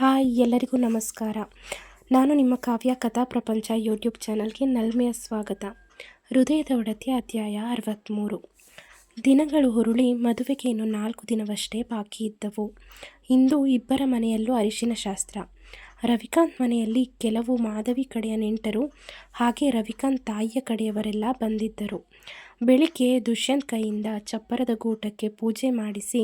Hi ಎಲ್ಲರಿಗೂ ನಮಸ್ಕಾರ. ನಾನು ನಿಮ್ಮ ಕಾವ್ಯ ಕಥಾ ಪ್ರಪಂಚ ಯೂಟ್ಯೂಬ್ ಚಾನಲ್ಗೆ ನಲ್ಮೆಯ ಸ್ವಾಗತ. ಹೃದಯದ ಒಡತಿ ಅಧ್ಯಾಯ ಅರವತ್ತ್ಮೂರು ದಿನಗಳು ಹುರುಳಿ ಮದುವೆಗೆ ಇನ್ನು ನಾಲ್ಕು ದಿನವಷ್ಟೇ ಬಾಕಿ ಇದ್ದವು. ಇಂದು ಇಬ್ಬರ ಮನೆಯಲ್ಲೂ ಅರಿಶಿನ ಶಾಸ್ತ್ರ. ರವಿಕಾಂತ್ ಮನೆಯಲ್ಲಿ ಕೆಲವು ಮಾಧವಿ ಕಡೆಯ ನೆಂಟರು, ಹಾಗೆ ರವಿಕಾಂತ್ ತಾಯಿಯ ಕಡೆಯವರೆಲ್ಲ ಬಂದಿದ್ದರು. ಬೆಳಿಗ್ಗೆ ದುಷ್ಯಂತ್ ಕೈಯಿಂದ ಚಪ್ಪರದ ಗೂಟಕ್ಕೆ ಪೂಜೆ ಮಾಡಿಸಿ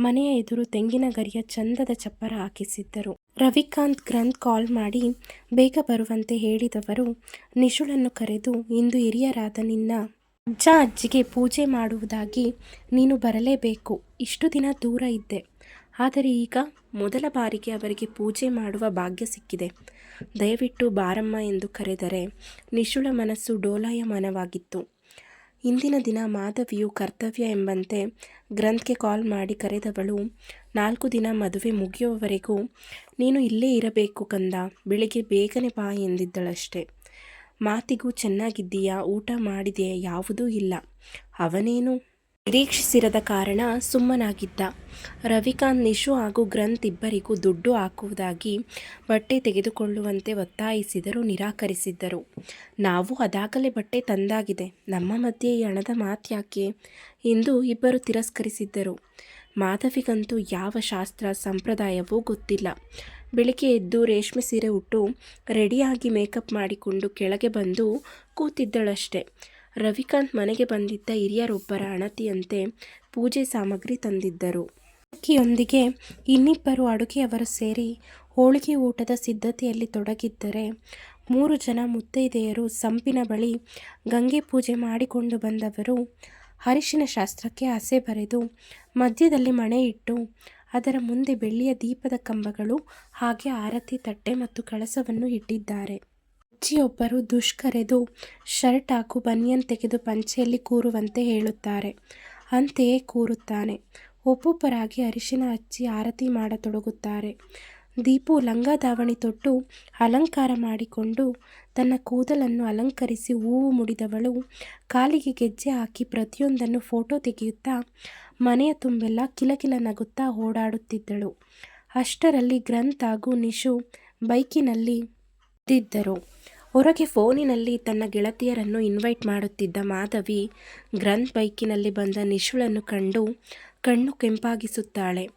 ಮನೆಯ ಎದುರು ತೆಂಗಿನ ಗರಿಯ ಚಂದದ ಚಪ್ಪರ ಹಾಕಿಸಿದ್ದರು. ರವಿಕಾಂತ್ ಗ್ರಂಥ್ ಕಾಲ್ ಮಾಡಿ, ಬೇಗ ಬರುವಂತೆ ಹೇಳಿದವರು, ನಿಶುಳನ್ನು ಕರೆದು, ಇಂದು ಹಿರಿಯರಾದ ನಿನ್ನ ಅಜ್ಜ ಅಜ್ಜಿಗೆ ಪೂಜೆ ಮಾಡುವುದಾಗಿ ನೀನು ಬರಲೇಬೇಕು. ಇಷ್ಟು ದಿನ ದೂರ ಇದ್ದೆ. ಆದರೆ ಈಗ ಮೊದಲ ಬಾರಿಗೆ ಅವರಿಗೆ ಪೂಜೆ ಮಾಡುವ ಭಾಗ್ಯ ಸಿಕ್ಕಿದೆ. ದಯವಿಟ್ಟು ಬಾರಮ್ಮ ಎಂದು ಕರೆದರೆ ನಿಶುಳ ಮನಸ್ಸು ಡೋಲಾಯಮಾನವಾಗಿತ್ತು. ಇಂದಿನ ದಿನ ಮಾಧವಿಯು ಕರ್ತವ್ಯ ಎಂಬಂತೆ ಗ್ರಂಥ್ಗೆ ಕಾಲ್ ಮಾಡಿ ಕರೆದವಳು, ನಾಲ್ಕು ದಿನ ಮದುವೆ ಮುಗಿಯುವವರೆಗೂ ನೀನು ಇಲ್ಲೇ ಇರಬೇಕು ಕಂದ, ಬೆಳಿಗ್ಗೆ ಬೇಗನೆ ಬಾ ಎಂದಿದ್ದಳಷ್ಟೆ. ಮಾತಿಗೂ ಚೆನ್ನಾಗಿದ್ದೀಯಾ, ಊಟ ಮಾಡಿದೆಯಾ, ಯಾವುದೂ ಇಲ್ಲ. ಅವನೇನು? ನಿರೀಕ್ಷಿಸಿರದ ಕಾರಣ ಸುಮ್ಮನಾಗಿದ್ದ. ರವಿಕಾಂತ್, ನಿಶು ಹಾಗೂ ಗ್ರಂಥ್ ಇಬ್ಬರಿಗೂ ದುಡ್ಡು ಹಾಕುವುದಾಗಿ ಬಟ್ಟೆ ತೆಗೆದುಕೊಳ್ಳುವಂತೆ ಒತ್ತಾಯಿಸಿದರೂ ನಿರಾಕರಿಸಿದ್ದರು. ನಾವು ಅದಾಗಲೇ ಬಟ್ಟೆ ತಂದಾಗಿದೆ. ನಮ್ಮ ಮಧ್ಯೆ ಈ ಹಣದ ಮಾತ್ಯಾಕೆ? ಎಂದು ಇಬ್ಬರು ತಿರಸ್ಕರಿಸಿದ್ದರು. ಮಾಧವಿಗಂತೂ ಯಾವ ಶಾಸ್ತ್ರ, ಸಂಪ್ರದಾಯವೂ ಗೊತ್ತಿಲ್ಲ. ಬೆಳಿಗ್ಗೆ ಎದ್ದು ರೇಷ್ಮೆ ಸೀರೆ ಉಟ್ಟು ರೆಡಿಯಾಗಿ ಮೇಕಪ್ ಮಾಡಿಕೊಂಡು ಕೆಳಗೆ ಬಂದು ಕೂತಿದ್ದಳಷ್ಟೆ. ರವಿಕಾಂತ್ ಮನೆಗೆ ಬಂದಿದ್ದ ಹಿರಿಯರೊಬ್ಬರ ಅಣತಿಯಂತೆ ಪೂಜೆ ಸಾಮಗ್ರಿ ತಂದಿದ್ದರು. ಅಕ್ಕಿಯೊಂದಿಗೆ ಇನ್ನಿಬ್ಬರು ಅಡುಗೆಯವರು ಸೇರಿ ಹೋಳಿಗೆ ಊಟದ ಸಿದ್ಧತೆಯಲ್ಲಿ ತೊಡಗಿದ್ದರೆ ಮೂರು ಜನ ಮುತ್ತೈದೆಯರು ಸಂಪಿನ ಬಳಿ ಗಂಗೆ ಪೂಜೆ ಮಾಡಿಕೊಂಡು ಬಂದವರು ಅರಿಶಿನ ಶಾಸ್ತ್ರಕ್ಕೆ ಆಸೆ ಬರೆದು ಮಧ್ಯದಲ್ಲಿ ಮಣೆ ಇಟ್ಟು ಅದರ ಮುಂದೆ ಬೆಳ್ಳಿಯ ದೀಪದ ಕಂಬಗಳು ಹಾಗೆ ಆರತಿ, ತಟ್ಟೆ ಮತ್ತು ಕಳಸವನ್ನು ಇಟ್ಟಿದ್ದಾರೆ. ಅಜ್ಜಿಯೊಬ್ಬರು ದುಷ್ಕರೆದು ಶರ್ಟ್ ಹಾಕು, ಬನಿಯನ್ ತೆಗೆದು ಪಂಚೆಯಲ್ಲಿ ಕೂರುವಂತೆ ಹೇಳುತ್ತಾರೆ. ಅಂತೆಯೇ ಕೂರುತ್ತಾನೆ. ಒಬ್ಬೊಬ್ಬರಾಗಿ ಅರಿಶಿನ ಹಚ್ಚಿ ಆರತಿ ಮಾಡತೊಡಗುತ್ತಾರೆ. ದೀಪು ಲಂಗ ದಾವಣಿ ತೊಟ್ಟು ಅಲಂಕಾರ ಮಾಡಿಕೊಂಡು ತನ್ನ ಕೂದಲನ್ನು ಅಲಂಕರಿಸಿ ಹೂವು ಮುಡಿದವಳು ಕಾಲಿಗೆ ಗೆಜ್ಜೆ ಹಾಕಿ ಪ್ರತಿಯೊಂದನ್ನು ಫೋಟೋ ತೆಗೆಯುತ್ತಾ ಮನೆಯ ತುಂಬೆಲ್ಲ ಕಿಲಕಿಲ ನಗುತ್ತಾ ಓಡಾಡುತ್ತಿದ್ದಳು. ಅಷ್ಟರಲ್ಲಿ ಗ್ರಂಥ್ ಹಾಗೂ ನಿಶು ಬೈಕಿನಲ್ಲಿ ಇದ್ದಿದ್ದರು. ಹೊರಗೆ ಫೋನಿನಲ್ಲಿ ತನ್ನ ಗೆಳತಿಯರನ್ನು ಇನ್ವೈಟ್ ಮಾಡುತ್ತಿದ್ದ ಮಾಧವಿ, ಗ್ರಂಥ್ ಬೈಕಿನಲ್ಲಿ ಬಂದ ನಿಶುಳನ್ನು ಕಂಡು ಕಣ್ಣು ಕೆಂಪಾಗಿಸುತ್ತಾಳೆ.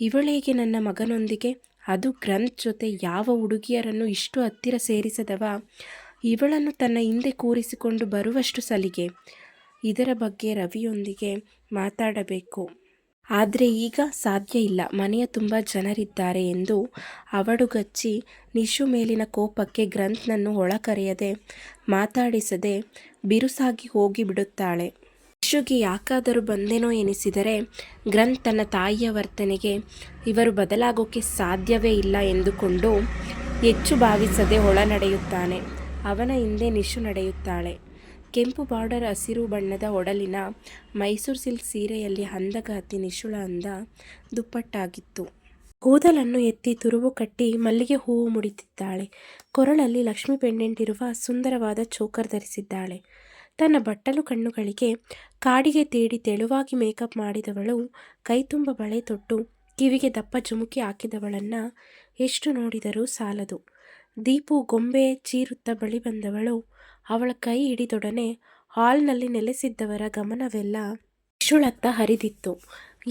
ಇವಳೇಗೆ ನನ್ನ ಮಗನೊಂದಿಗೆ? ಅದು ಗ್ರಂಥ್ ಜೊತೆ ಯಾವ ಹುಡುಗಿಯರನ್ನು ಇಷ್ಟು ಹತ್ತಿರ ಸೇರಿಸದವ? ಇವಳನ್ನು ತನ್ನ ಹಿಂದೆ ಕೂರಿಸಿಕೊಂಡು ಬರುವಷ್ಟು ಸಲಿಗೆ. ಇದರ ಬಗ್ಗೆ ರವಿಯೊಂದಿಗೆ ಮಾತಾಡಬೇಕು. ಆದರೆ ಈಗ ಸಾಧ್ಯ ಇಲ್ಲ. ಮನೆಯ ತುಂಬ ಜನರಿದ್ದಾರೆ ಎಂದು ಅವಡುಗಚ್ಚಿ ನಿಶು ಮೇಲಿನ ಕೋಪಕ್ಕೆ ಗ್ರಂಥ್ನನ್ನು ಒಳಕರೆಯದೆ ಮಾತಾಡಿಸದೆ ಬಿರುಸಾಗಿ ಹೋಗಿಬಿಡುತ್ತಾಳೆ ನಿಶುಗೆ ಯಾಕಾದರೂ ಬಂದೇನೋ ಎನಿಸಿದರೆ ಗ್ರಂಥ್ ತನ್ನ ತಾಯಿಯ ವರ್ತನೆಗೆ ಇವರು ಬದಲಾಗೋಕೆ ಸಾಧ್ಯವೇ ಇಲ್ಲ ಎಂದುಕೊಂಡು ಹೆಚ್ಚು ಭಾವಿಸದೆ ಒಳ ನಡೆಯುತ್ತಾನೆ ಅವನ ಹಿಂದೆ ನಿಶು ನಡೆಯುತ್ತಾಳೆ. ಕೆಂಪು ಬಾರ್ಡರ್ ಹಸಿರು ಬಣ್ಣದ ಒಡಲಿನ ಮೈಸೂರು ಸಿಲ್ಕ್ ಸೀರೆಯಲ್ಲಿ ಹಂದಗಾತಿ ನಿಶುಳ ಅಂದ ದುಪ್ಪಟ್ಟಾಗಿತ್ತು. ಕೂದಲನ್ನು ಎತ್ತಿ ತುರುವು ಕಟ್ಟಿ ಮಲ್ಲಿಗೆ ಹೂವು ಮುಡಿತಿದ್ದಾಳೆ. ಕೊರಳಲ್ಲಿ ಲಕ್ಷ್ಮಿ ಪೆಂಡೆಂಟ್ ಇರುವ ಸುಂದರವಾದ ಚೋಕರ್ ಧರಿಸಿದ್ದಾಳೆ. ತನ್ನ ಬಟ್ಟಲು ಕಣ್ಣುಗಳಿಗೆ ಕಾಡಿಗೆ ತೇಡಿ ತೆಳುವಾಗಿ ಮೇಕಪ್ ಮಾಡಿದವಳು ಕೈತುಂಬ ಬಳೆ ತೊಟ್ಟು ಕಿವಿಗೆ ದಪ್ಪ ಜುಮುಕಿ ಹಾಕಿದವಳನ್ನು ಎಷ್ಟು ನೋಡಿದರೂ ಸಾಲದು. ದೀಪು ಗೊಂಬೆ ಚೀರುತ್ತ ಬಳಿ ಬಂದವಳು ಅವಳ ಕೈ ಹಿಡಿದೊಡನೆ ಹಾಲ್ನಲ್ಲಿ ನೆಲೆಸಿದ್ದವರ ಗಮನವೆಲ್ಲ ನಿಶುಳತ್ತ ಹರಿದಿತ್ತು.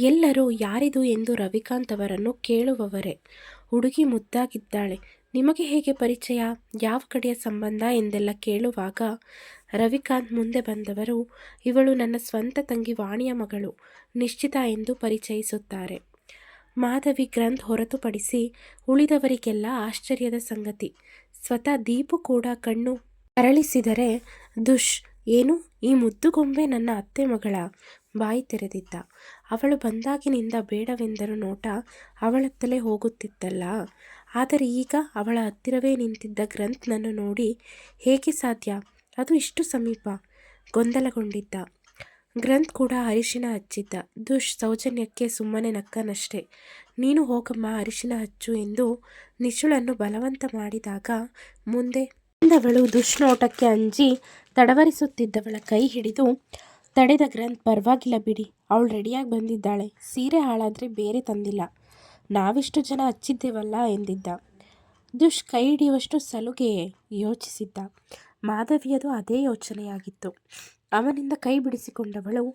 ಎಲ್ಲರೂ ಯಾರಿದು ಎಂದು ರವಿಕಾಂತ್ ಅವರನ್ನು ಕೇಳುವವರೇ. ಹುಡುಗಿ ಮುದ್ದಾಗಿದ್ದಾಳೆ. ನಿಮಗೆ ಹೇಗೆ ಪರಿಚಯ? ಯಾವ ಕಡೆಯ ಸಂಬಂಧ? ಎಂದೆಲ್ಲ ಕೇಳುವಾಗ ರವಿಕಾಂತ್ ಮುಂದೆ ಬಂದವರು, ಇವಳು ನನ್ನ ಸ್ವಂತ ತಂಗಿ ವಾಣಿಯ ಮಗಳು. ನಿಶ್ಚಿತ ಎಂದು ಪರಿಚಯಿಸುತ್ತಾರೆ. ಮಾಧವಿ ಗ್ರಂಥ್ ಹೊರತುಪಡಿಸಿ ಉಳಿದವರಿಗೆಲ್ಲ ಆಶ್ಚರ್ಯದ ಸಂಗತಿ. ಸ್ವತಃ ದೀಪು ಕೂಡ ಕಣ್ಣು ಅರಳಿಸಿದರೆ ದುಷ್, ಏನು? ಈ ಮುದ್ದುಗೊಂಬೆ ನನ್ನ ಅತ್ತೆ ಮಗಳ ಬಾಯಿ ತೆರೆದಿದ್ದ. ಅವಳು ಬಂದಾಗಿನಿಂದ ಬೇಡವೆಂದರೂ ನೋಟ ಅವಳತ್ತಲೇ ಹೋಗುತ್ತಿತ್ತಲ್ಲ. ಆದರೆ ಈಗ ಅವಳ ಹತ್ತಿರವೇ ನಿಂತಿದ್ದ ಗ್ರಂಥ್ನನ್ನು ನೋಡಿ ಹೇಗೆ ಸಾಧ್ಯ? ಅದು ಇಷ್ಟು ಸಮೀಪ ಗೊಂದಲಗೊಂಡಿದ್ದ. ಗ್ರಂಥ್ ಕೂಡ ಅರಿಶಿನ ಹಚ್ಚಿದ್ದ. ದುಷ್, ಸೌಜನ್ಯಕ್ಕೆ ಸುಮ್ಮನೆ ನಕ್ಕನಷ್ಟೆ. ನೀನು ಹೋಗಮ್ಮ, ಅರಿಶಿನ ಹಚ್ಚು ಎಂದು ನಿಶುಳನ್ನು ಬಲವಂತ ಮಾಡಿದಾಗ ಮುಂದೆ ಬಂದವಳು ದುಷ್ನೋಟಕ್ಕೆ ಅಂಜಿ ತಡವರಿಸುತ್ತಿದ್ದವಳ ಕೈ ಹಿಡಿದು ತಡೆದ ಗ್ರಂಥ್, ಪರವಾಗಿಲ್ಲ ಬಿಡಿ, ಅವಳು ರೆಡಿಯಾಗಿ ಬಂದಿದ್ದಾಳೆ, ಸೀರೆ ಹಾಳಾದರೆ ಬೇರೆ ತಂದಿಲ್ಲ, ನಾವಿಷ್ಟು ಜನ ಹಚ್ಚಿದ್ದೇವಲ್ಲ ಎಂದಿದ್ದ. ದುಷ್ ಕೈ ಹಿಡಿಯುವಷ್ಟು ಸಲುಗೆಯೇ ಯೋಚಿಸಿದ್ದ. ಮಾಧವಿಯದು ಅದೇ ಯೋಚನೆಯಾಗಿತ್ತು. ಅವನಿಂದ ಕೈ ಬಿಡಿಸಿಕೊಂಡವಳು,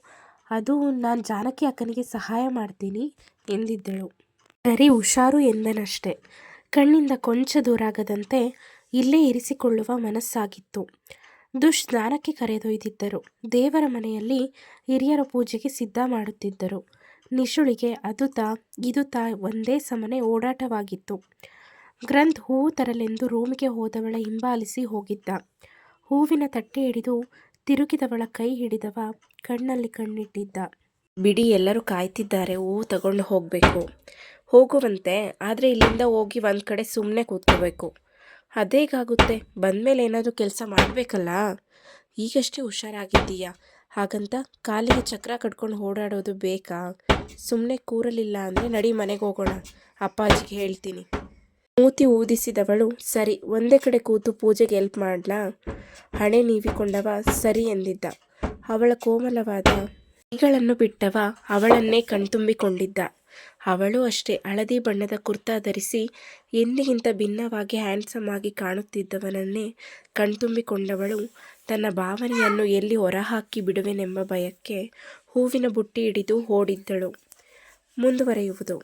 ಅದು ನಾನು ಜಾನಕಿ ಅಕ್ಕನಿಗೆ ಸಹಾಯ ಮಾಡ್ತೀನಿ ಎಂದಿದ್ದಳು. ಸರಿ, ಹುಷಾರು ಎಂದನಷ್ಟೆ. ಕಣ್ಣಿಂದ ಕೊಂಚ ದೂರಾಗದಂತೆ ಇಲ್ಲೇ ಇರಿಸಿಕೊಳ್ಳುವ ಮನಸ್ಸಾಗಿತ್ತು. ದುಷ್ನಾನಕ್ಕೆ ಕರೆದೊಯ್ದಿದ್ದರು. ದೇವರ ಮನೆಯಲ್ಲಿ ಹಿರಿಯರ ಪೂಜೆಗೆ ಸಿದ್ಧ ಮಾಡುತ್ತಿದ್ದರು. ನಿಶುಳಿಗೆ, ಅದು ತಾ, ಇದು ತಾ ಒಂದೇ ಸಮನೆ ಓಡಾಟವಾಗಿತ್ತು. ಗ್ರಂಥ್ ಹೂವು ತರಲೆಂದು ರೂಮಿಗೆ ಹೋದವಳ ಹಿಂಬಾಲಿಸಿ ಹೋಗಿದ್ದ. ಹೂವಿನ ತಟ್ಟೆ ಹಿಡಿದು ತಿರುಗಿದವಳ ಕೈ ಹಿಡಿದವ ಕಣ್ಣಲ್ಲಿ ಕಣ್ಣಿಟ್ಟಿದ್ದ. ಬಿಡಿ, ಎಲ್ಲರೂ ಕಾಯ್ತಿದ್ದಾರೆ. ಹೂವು ತಗೊಂಡು ಹೋಗಬೇಕು. ಹೋಗುವಂತೆ. ಆದರೆ ಇಲ್ಲಿಂದ ಹೋಗಿ ಒಂದು ಕಡೆ ಸುಮ್ಮನೆ ಕೂತ್ಕೋಬೇಕು. ಅದೇಗಾಗುತ್ತೆ? ಬಂದಮೇಲೆ ಏನಾದರೂ ಕೆಲಸ ಮಾಡಬೇಕಲ್ಲ? ಈಗಷ್ಟೇ ಹುಷಾರಾಗಿದ್ದೀಯಾ? ಹಾಗಂತ ಕಾಲಿಗೆ ಚಕ್ರ ಕಟ್ಕೊಂಡು ಓಡಾಡೋದು ಬೇಕಾ? ಸುಮ್ಮನೆ ಕೂರಲಿಲ್ಲ ಅಂದರೆ ನಡಿ ಮನೆಗೆ ಹೋಗೋಣ. ಅಪ್ಪಾಜಿಗೆ ಹೇಳ್ತೀನಿ. ಮೂತಿ ಊದಿಸಿದವಳು, ಸರಿ, ಒಂದೇ ಕಡೆ ಕೂತು ಪೂಜೆಗೆ ಹೆಲ್ಪ್ ಮಾಡ್ಲಾ? ಹಣೆ ನೀವಿಕೊಂಡವ ಸರಿ ಎಂದಿದ್ದ. ಅವಳ ಕೋಮಲವಾದ ಕೈಗಳನ್ನು ಬಿಟ್ಟವ ಅವಳನ್ನೇ ಕಣ್ತುಂಬಿಕೊಂಡಿದ್ದ. ಅವಳು ಅಷ್ಟೇ ಹಳದಿ ಬಣ್ಣದ ಕುರ್ತಾ ಧರಿಸಿ ಎಂದಿಗಿಂತ ಭಿನ್ನವಾಗಿ ಹ್ಯಾಂಡ್ಸಮ್ ಆಗಿ ಕಾಣುತ್ತಿದ್ದವನನ್ನೇ ಕಣ್ತುಂಬಿಕೊಂಡವಳು ತನ್ನ ಭಾವನೆಯನ್ನು ಎಲ್ಲಿ ಹೊರಹಾಕಿ ಬಿಡುವೆನೆಂಬ ಭಯಕ್ಕೆ ಹೂವಿನ ಬುಟ್ಟಿ ಹಿಡಿದು ಓಡಿದ್ದಳು. ಮುಂದುವರೆಯುವುದು.